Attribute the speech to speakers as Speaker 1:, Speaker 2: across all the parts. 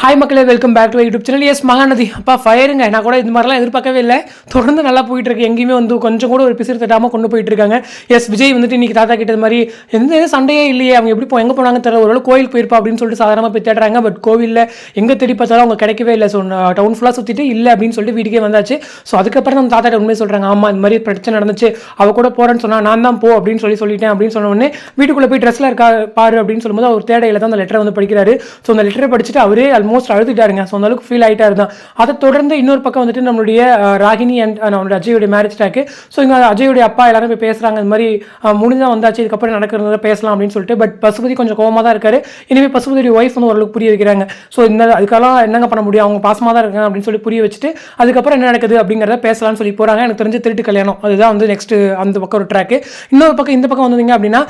Speaker 1: Hi மக்களே welcome back to YouTube channel S Mahanadi. அப்பா ஃபயருங்க நான் கூட இந்த மாதிரிலாம் எதிர்பார்க்கவே இல்லை. தொடர்ந்து நல்லா போயிட்டு இருக்கு எங்கேயுமே வந்து கொஞ்சம் கூட ஒரு பிசிறு தட்டாமல் கொண்டு போயிட்டு இருக்காங்க எஸ் விஜய் வந்துட்டு இன்னைக்கு தாத்தா கிட்டது மாதிரி எந்த சண்டையே இல்லையே. அவங்க எப்படி போ எங்கே போனாங்க தெரியல. ஒரு கோயில் போயிருப்பா அப்படின்னு சொல்லிட்டு சாதாரணமாக போய் தேடுறாங்க. பட் கோவிலில் எங்கே தேடி பார்த்தாலும் அவங்க கிடைக்கவே இல்லை. ஸோ டவுன் ஃபுல்லாக சுற்றிட்டு இல்லை அப்படின்னு சொல்லிட்டு வீட்டுக்கே வந்தாச்சு. ஸோ அதுக்கப்புறம் நம்ம தாத்தா உண்மையை சொல்கிறாங்க ஆமாம் இந்த மாதிரி பிரச்சனை நடந்துச்சு. அவள் கூட போகிறேன்னு சொன்னால் நான் தான் போ அப்படின்னு சொல்லி சொல்லிட்டேன் அப்படின்னு சொன்ன உடனே வீட்டுக்குள்ளே போய் ட்ரெஸ்ஸில் இருக்கா பாரு அப்படின்னு சொல்லும்போது அவர் தேடையில் தான் அந்த லெட்டரை வந்து படிக்கிறாரு. ஸோ அந்த லெட்டரை படிச்சுட்டு அவரே ஆல்மோஸ்ட் அழுதுட்டாருங்க. ஸோ அந்த அளவுக்கு ஃபீல் ஆகிட்டாரு தான் அதை தொடர்ந்து இன்னொரு பக்கம் வந்துட்டு நம்மளுடைய ராகினி அண்ட் நம்மளுடைய அஜயோடைய மேரேஜ் டாக்கு ஸோ இங்கே அஜயோடைய அப்பா எல்லாரும் போய் பேசுகிறாங்க இந்த மாதிரி முடிஞ்சா வந்தாச்சு இதுக்கப்புறம் நடக்கிறத பேசலாம் அப்படின்னு சொல்லிட்டு பட் பசுபதி கொஞ்சம் கோவமாக தான் இருக்காரு. இனிமேல் பசுபதியுடைய ஒய்ஃப் வந்து ஓரளவுக்கு புரிய வைக்கிறாங்க. ஸோ இந்த அதுக்கெல்லாம் என்னங்க பண்ண முடியும்? அவங்க பாசமாக தான் இருக்காங்க அப்படின்னு சொல்லி புரிய வச்சுட்டு அதுக்கப்புறம் என்ன நடக்குது அப்படிங்கிறத பேசலாம்னு சொல்லி போகிறாங்க எனக்கு தெரிஞ்சு திருட்டு கல்யாணம். அதுதான் வந்து நெக்ஸ்ட் அந்த பக்கம் ஒரு ட்ராக்கு இன்னொரு பக்கம் இந்த பக்கம் வந்தீங்க அப்படின்னா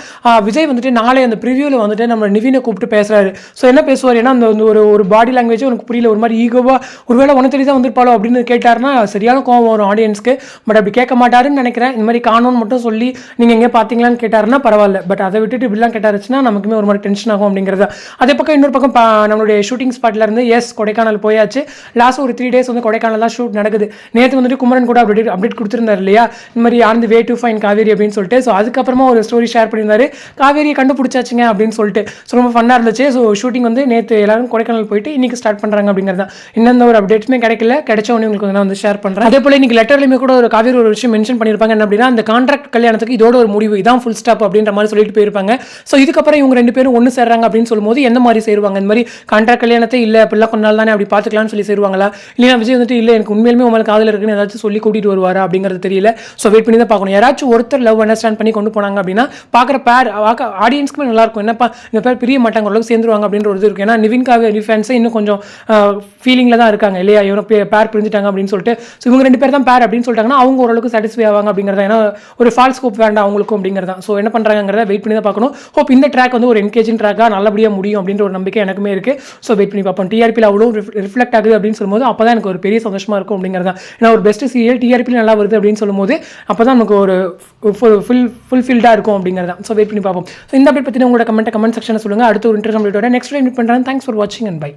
Speaker 1: விஜய் வந்துட்டு நாளை அந்த ப்ரிவியூவில் வந்துட்டு நம்ம நிவினை கூப்பிட்டு பேசுறாரு. ஸோ என்ன பேசுவார் ஏன்னா அந்த ஒரு ஒரு ஒரு பாடி லாங்குவேஜ் உனக்கு புரியல. ஒரு மாதிரி ஈகோவாக ஒருவேளை உனக்கு தெரிஞ்சா வந்திருப்பாளோ அப்படின்னு கேட்டாருன்னா சரியான கோவம் வரும் ஆடியன்ஸ்க்கு பட் அப்படி கேட்க மாட்டாருன்னு நினைக்கிறேன். இந்த மாதிரி காணோன்னு மட்டும் சொல்லி நீங்கள் எங்கே பார்த்தீங்களான்னு கேட்டாருன்னா பரவாயில்ல. பட் அதை விட்டுட்டு இப்படிலாம் கேட்டாருச்சுன்னா நமக்குமே ஒரு மாதிரி டென்ஷன் ஆகும் அப்படிங்கிறது அதே பக்கம் இன்னொரு பக்கம் நம்மளுடைய ஷூட்டிங் ஸ்பாட்டில் இருந்து எஸ் கொடைக்கானல் போயாச்சு. லாஸ்ட் ஒரு த்ரீ டேஸ் வந்து கொடைக்கானல் தான் ஷூட் நடக்குது. நேற்று வந்துட்டு குமரன் கூட அப்டேட் அப்டேட் கொடுத்துருந்தார் இல்லையா? இந்த மாதிரி Anand way to fine Kaveri அப்படின்னு சொல்லிட்டு. ஸோ அதுக்கப்புறமா ஒரு ஸ்டோரி ஷேர் பண்ணியிருந்தாரு. காவேரியை கண்டுபிடிச்சாச்சுங்க அப்படின்னு சொல்லிட்டு. ஸோ ரொம்ப ஃபன்னாக இருந்துச்சு. ஸோ ஷூட்டிங் வந்து நேற்று எல்லாரும் கொடைக்கானல் போயிட்டு இன்னைக்கு ஸ்டார்ட் பண்ணுறாங்க அப்படிங்கிறது தான் இன்னும் ஒரு அப்டேட்ஸுமே கிடைக்கல. கிடைச்ச உடனே உங்களுக்கு நான் வந்து ஷேர் பண்ணுறேன் அதே போல் இன்னைக்கு லெட்டர்லையுமே கூட ஒரு காவேரி ஒரு விஷயம் மென்ஷன் பண்ணியிருப்பாங்க. என்ன அப்படின்னா அந்த கான்ட்ராக்ட் கல்யாணத்துக்கு இதோட ஒரு முடிவு. இதான் ஃபுல் ஸ்டாப் அப்படின்ற மாதிரி சொல்லிட்டு போயிருப்பாங்க. ஸோ இதுக்கப்புறம் இவங்க ரெண்டு பேரும் ஒன்று சேர்றாங்க அப்படின்னு சொல்லும்போது எந்த மாதிரி சேருவாங்க? இந்த மாதிரி கான்ட்ராக்ட் கல்யாணத்தை இல்லை அப்படிலாம் கொஞ்ச நாள் தானே அப்படி பார்த்துக்கலாம்னு சொல்லி சேருவாங்களா? இல்லையா விஜய் வந்துட்டு இல்லை எனக்கு உண்மையிலுமே உங்களுக்கு காதல் இருக்குன்னு ஏதாச்சும் சொல்லி கூட்டிட்டு வருவாரா? அப்படிங்கிறது தெரியல. ஸோ வெயிட் பண்ணி தான் பார்க்கணும். யாராச்சும் ஒருத்தர் லவ் அண்டர்ஸ்டாண்ட் பண்ணி கொண்டு போனாங்க அப்படின்னா பார்க்குற பேர் ஆடியன்ஸ்க்குமே நல்லா இருக்கும். என்னப்பா இந்த பேர் பிரிய மாட்டாங்க அளவுக்கு சேர்ந்துருவாங்க அப்படின்ற ஒரு இது இருக்கு ஏன்னா நிவின் காவேரி இன்னும் கொஞ்சம் ஃபீலிங்கில் தான் இருக்காங்க. இல்லையா இவங்க பேர் பிரிஞ்சுட்டாங்க அப்படின்னு சொல்லிட்டு. ஸோ இவங்க ரெண்டு பேர் தான் பேர் அப்படின்னு சொல்லிட்டாங்கன்னா அவங்க ஓரளவுக்கு சாட்டிஸ்ஃபை ஆவாங்க அப்படிங்கிறத. ஏன்னா ஒரு ஃபால்ஸ் ஸ்கோப் வேண்டாம் அவங்களுக்கும் அப்படிங்கிறதா. ஸோ என்ன பண்ணுறாங்கிறத வெயிட் பண்ணி தான் பார்க்கணும். ஹோப் இந்த ட்ராக் வந்து ஒரு என்கேஜிங் ட்ராக்காக நல்லபடியாக முடியும் அப்படின்ற ஒரு நம்பிக்கை எனக்குமே இருக்குது ஸோ வெயிட் பண்ணி பார்ப்போம். டிஆர்பியில் அவ்வளோ ரிஃப்ளெக்ட் ஆகுது அப்படின்னு சொல்லும்போது அப்போ தான் எனக்கு ஒரு பெரிய சந்தோஷமாக இருக்கும் அப்படிங்கிறதா. ஏன்னா ஒரு பெஸ்ட் சீரியல் டிஆர்பியில் நல்லா வருது அப்படின்னு சொல்லும்போது அப்போ தான் நமக்கு ஒரு ஃபுல் ஃபுல்ஃபில்டாக இருக்கும் அப்படிங்கிறதா. ஸோ வெயிட் பண்ணி பார்ப்போம். ஸோ இந்த அப்டேட் பற்றி உங்களோட கமெண்ட் கமெண்ட் செக்ஷனை சொல்லுங்கள் அடுத்த ஒரு இன்டர்வியூ நெக்ஸ்ட் டைம் மீட் பண்ணுறேன் தேங்க்ஸ் ஃபார் வாட்சிங் அண்ட் பை